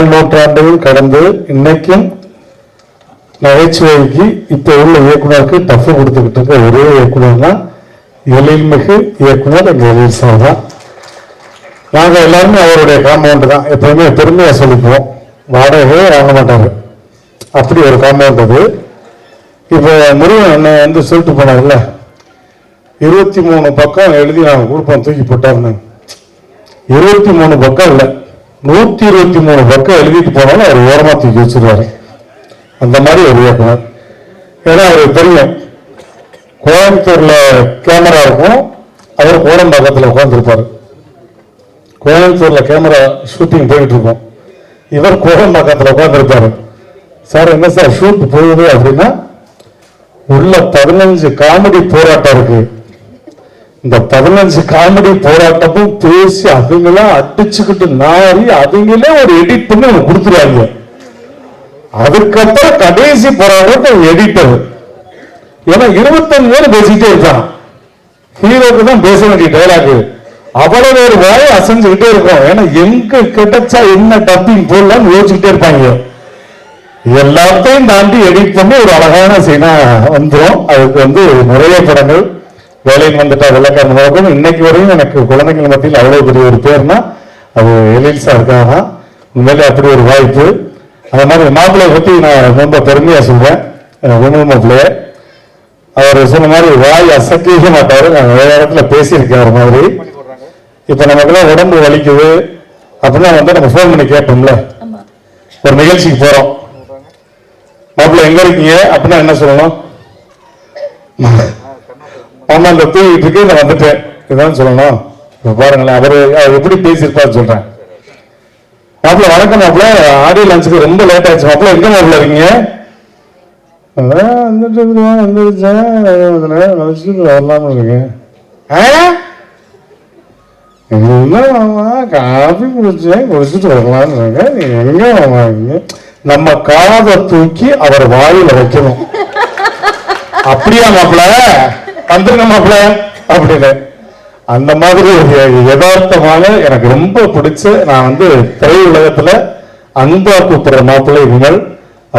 கால் நூற்றாண்டுகள் கடந்து இன்னைக்கும் நகைச்சுவைக்கு இப்ப உள்ள இயக்குனருக்கு டஃப் கொடுத்துக்கிட்டு இருக்க ஒரே இயக்குனர்னா எழில்மிகு இயக்குனர் எழில் சார் தான். நாங்க எல்லாருமே அவருடைய காம்பவுண்ட் தான். எப்பவுமே பெருமையா சொல்லிப்போம் வாடகையே வாங்க மாட்டாங்க அப்படி ஒரு காம்பவுண்ட் அது. இப்போ முருகன் என்ன வந்து சொல்லிட்டு போனார்ல இருபத்தி மூணு பக்கம் எழுதி நாங்கள் கொடுப்போம் தூக்கி போட்டாருன்னு. இருபத்தி மூணு பக்கம் இல்லை. நூத்தி இருபத்தி மூணு பக்கம் எழுதிட்டு போனாலும் அவர் ஓரமா தூக்கி வச்சிருவாரு. அந்த மாதிரி ஒரு இயக்குனர். ஏன்னா அவருக்கு தெரியும் கோயம்புத்தூர்ல கேமரா இருக்கும் அவர் கோடம்பாக்கத்தில் உட்காந்துருப்பாரு கோயம்புத்தூர்ல கேமரா ஷூட்டிங் போயிட்டு இருக்கும். இவர் கோடம்பாக்கத்தில் உட்காந்துருப்பாரு சார் என்ன சார் ஷூட் போகுது அப்படின்னா உள்ள பதினஞ்சு காமெடி போராட்டம் இருக்கு. இந்த பதினஞ்சு காமெடி போராட்டமும் பேசி அவங்களாம் அடிச்சுக்கிட்டு நாரி அவங்களே ஒரு எடிட் பண்ணி அவங்க கொடுத்துருவாங்க. அதுக்கப்புறம் கடைசி போராட்டம் எடிட்டர் ஏன்னா இருபத்தஞ்சு பேர் பேசிக்கிட்டே இருக்கான். ஹீரோக்கு தான் பேச வேண்டிய டைலாக் அவ்வளவு ஒரு வாய் அசைஞ்சுக்கிட்டே இருக்கும். ஏன்னா எங்க கிடைச்சா என்ன டப்பிங் போடலாம்னு யோசிச்சுக்கிட்டே இருப்பாங்க. எல்லாத்தையும் தாண்டி எடிட் பண்ணி ஒரு அழகான சீனா வந்துரும். அதுக்கு வந்து நிறைய படங்கள். வேலையின் வந்துட்டா வெள்ளக்காரன் முழக்கம் இன்னைக்கு வரையும் எனக்கு குழந்தைகள் மத்தியில் அவ்வளவு பெரிய ஒரு பேர்னா அது எழில் சாருக்காக தான். உண்மையிலே அப்படி ஒரு வாய்ப்பு. அது மாதிரி மாப்பிள்ளையை பத்தி நான் ரொம்ப பெருமையா சொல்றேன். அஹ் விமல் மாப்பிள்ளைய அவர் சொன்ன மாதிரி வாய் அசைக்கவே மாட்டாரு. நான் வேற இடத்துல பேசியிருக்கேன் அவர் மாதிரி. இப்ப நமக்குலாம் உடம்பு வலிக்குது. அப்படின்னா வந்து நம்ம ஃபோன் பண்ணி கேட்போம்ல. ஆமா. ஒரு நிகழ்ச்சிக்கு போறோம். மாப்பிள்ள எங்க இருக்கீங்க? அப்படின்னா என்ன சொல்லணும்? ஆமா இந்த தூங்கிட்டு இருக்கு நான் வந்துட்டேன். இதுதான் சொல்லணும். பாருங்களேன் அவரு அவர் எப்படி பேசியிருப்பாரு சொல்றேன். மாப்பிள்ள வணக்கம் மாப்பிள்ள. ஆடியோ லஞ்சுக்கு ரொம்ப லேட் ஆயிடுச்சு. மாப்பிள்ள எங்க மாப்பிள இருக்கீங்க? அதான் வந்துட்டு இருக்கேன், வந்துருச்சேன் வரலாம்னு இருக்கேன். ஆ? என்ன காஃபி குடிச்சேன் குடிச்சிட்டு வரலாம்னு இருக்கேன். எங்க மாமா நம்ம காதை தூக்கி அவர் வாயில வைக்கணும். அப்படியா மாப்பிள வந்துருங்க மாப்பிள அப்படின்னு. அந்த மாதிரி யதார்த்தமான எனக்கு ரொம்ப பிடிச்ச நான் வந்து திரையுலகத்துல அன்பா கூப்பிடுற மாப்பிள்ளை விமல்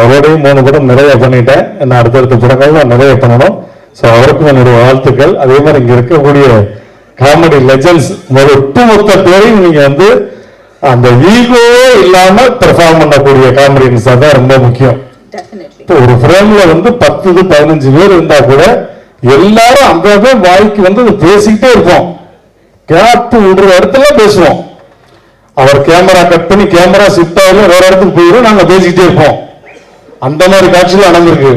அவரோடய மூணு படம் நிறைய பண்ணிட்டேன். நான் அடுத்தடுத்த படங்கள் நான் நிறைய பண்ணணும். ஸோ அவருக்கும் என்னுடைய வாழ்த்துக்கள். அதே மாதிரி இங்க இருக்கக்கூடிய காமெடி லெஜண்ட்ஸ் ஒட்டுமொத்த பேரையும் நீங்க வந்து அந்த ஈகோ இல்லாம பெர்ஃபார்ம் பண்ணக்கூடிய காமெடியன்ஸ் தான் ரொம்ப முக்கியம். இப்போ ஒரு ஃப்ரேம்ல வந்து பத்து பதினஞ்சு பேர் இருந்தா கூட எல்லாரும் அந்த வாய்க்கு வந்து பேசிக்கிட்டே இருப்போம். கேப்பு விடுற இடத்துல பேசுவோம். அவர் கேமரா கட் பண்ணி கேமரா ஷிஃப்ட் ஆகல வேற இடத்துக்கு போயிடும் நாங்க பேசிக்கிட்டே இருப்போம். அந்த மாதிரி காட்சியில் நடந்திருக்கு.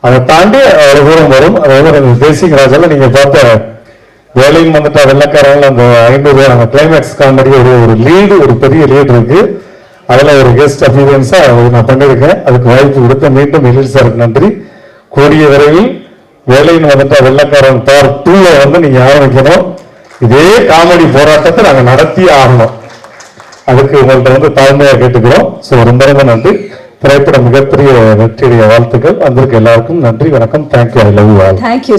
அதை தாண்டி ஒரு தூரம் வரும் அதே மாதிரி ராஜால நீங்க பார்த்த வேலையும் வந்துட்டு வெள்ளக்காரங்க அந்த ஐநூறு அந்த கிளைமேக்ஸ் காமெடி ஒரு ஒரு லீடு ஒரு பெரிய லீடு இருக்கு. அதில் ஒரு கெஸ்ட் அப்பியரன்ஸா நான் பண்ணியிருக்கேன். அதுக்கு வாய்ப்பு கொடுத்த மீண்டும் எழில் சாருக்கு நன்றி. கூடிய விரைவில் வேலைன்னு வந்துட்டு வெள்ளக்காரன் பார் டூல வந்து நீங்க ஆரம்பிக்கணும் இதே காமெடி போராட்டத்தை நாங்க நடத்தி ஆகணும். அதுக்கு உங்கள்ட்ட வந்து தாழ்மையா கேட்டுக்கிறோம். ஸோ ரொம்ப ரொம்ப நன்றி. திரைப்படம் மிகப்பெரிய வெற்றியுடைய வாழ்த்துக்கள். வந்திருக்க எல்லாருக்கும் நன்றி. வணக்கம். Thank you I love you all thank you